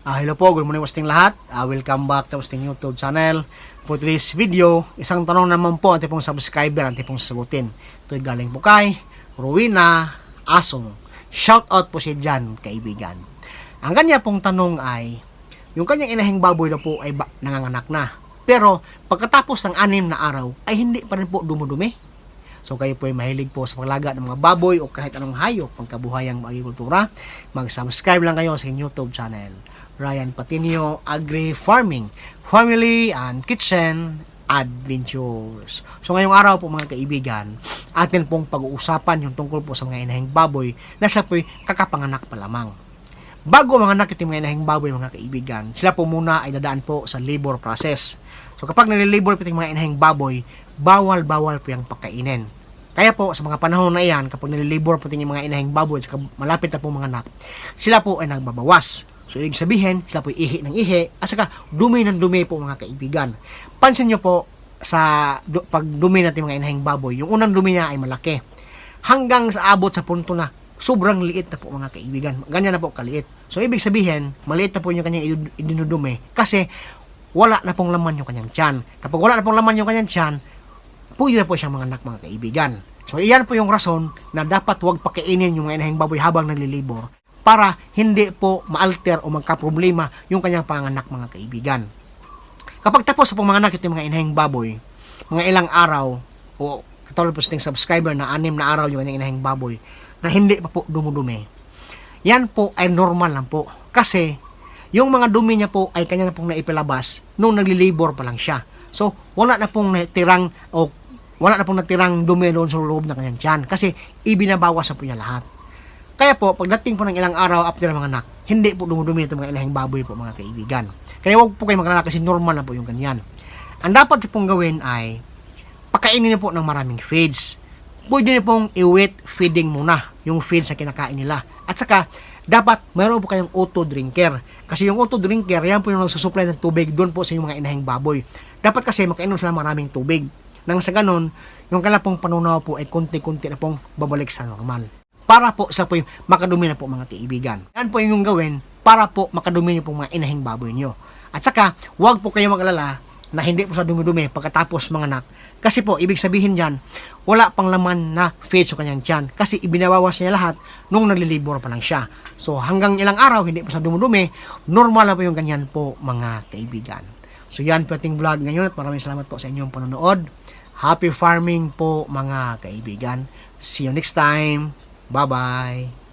Ah, hello po, good morning wasting lahat. Ah, welcome back to wasting YouTube channel. For today's video, isang tanong naman po ang tipong subscriber ang tipong sagutin. Ito'y galing po kay Rowena Asong. Shout out po si Jan, kaibigan. Ang kanya pong tanong ay, yung kanyang inahing baboy na po ay nanganganak na. Pero pagkatapos ng anim na araw ay hindi pa rin po dumudumi. So kayo po ay mahilig po sa paglaga ng mga baboy o kahit anong hayop pangkabuhayang agrikultura, mag-subscribe lang kayo sa YouTube channel. Ryan Patinio Agri Farming, Family and Kitchen Adventures. So ngayong araw po mga kaibigan, atin pong pag-uusapan yung tungkol po sa mga inahing baboy na sila po'y kakapanganak pa lamang. Bago mga anak yung mga inahing baboy mga kaibigan, sila po muna ay dadaan po sa labor process. So kapag nililabor po yung mga inahing baboy, bawal-bawal po yung pagkainin. Kaya po sa mga panahon na iyan, kapag nililabor po yung mga inahing baboy, malapit na po mga anak, sila po ay nagbabawas. So, ibig sabihin, sila po ihi ng ihi, at saka dumi ng dumi po mga kaibigan. Pansin nyo po, sa du- pag dumi natin mga inahing baboy, yung unang dumi niya ay malaki. Hanggang sa abot sa punto na sobrang liit na po mga kaibigan. Ganyan na po kaliit. So, ibig sabihin, maliit na po yung kanyang idinudumi kasi wala na pong laman yung kanyang tiyan. Kapag wala na pong laman yung kanyang tiyan, pwede na po siyang mga anak mga kaibigan. So, iyan po yung rason na dapat huwag pakainin yung mga inahing baboy habang naglilibor para hindi po maalter o magka-problema yung kanyang panganak mga kaibigan. Kapag tapos sa panganak ito yung mga inahing baboy, mga ilang araw o katulad po sa subscriber na anim na araw yung kanyang inahing baboy na hindi pa po dumudumi. Yan po ay normal lang po. Kasi yung mga dumi niya po ay kanya na pong naipilabas nung naglilibor pa lang siya. So, wala na pong natirang o wala na pong natirang dumi doon sa loob ng kanyang tiyan kasi ibinabawas na po niya lahat. Kaya po, pagdating po ng ilang araw after mga anak, hindi po dumudumi itong mga ilahing baboy po mga kaibigan. Kaya huwag po kayo magalala kasi normal na po yung ganyan. Ang dapat pong gawin ay pakainin niyo po ng maraming feeds. Pwede niyo pong i-wet feeding muna yung feeds na kinakain nila. At saka, dapat mayroon po kayong auto drinker. Kasi yung auto drinker, yan po yung nagsusupply ng tubig doon po sa yung mga inahing baboy. Dapat kasi makainom sila maraming tubig. Nang sa ganon, yung kala pong panunaw po ay konti-konti na pong babalik sa normal. Para po sa po yung makadumi na po mga kaibigan. Yan po yung gawin para po makadumi niyo po mga inahing baboy niyo. At saka, huwag po kayo mag-alala na hindi po sa dumi-dumi pagkatapos mga anak. Kasi po, ibig sabihin dyan, wala pang laman na feed sa kanyang tiyan. Kasi ibinabawas niya lahat nung naglilibor pa lang siya. So, hanggang ilang araw, hindi po sa dumi-dumi, normal na po yung ganyan po mga kaibigan. So, yan po ating vlog ngayon at maraming salamat po sa inyong panonood. Happy farming po mga kaibigan. See you next time. Bye-bye.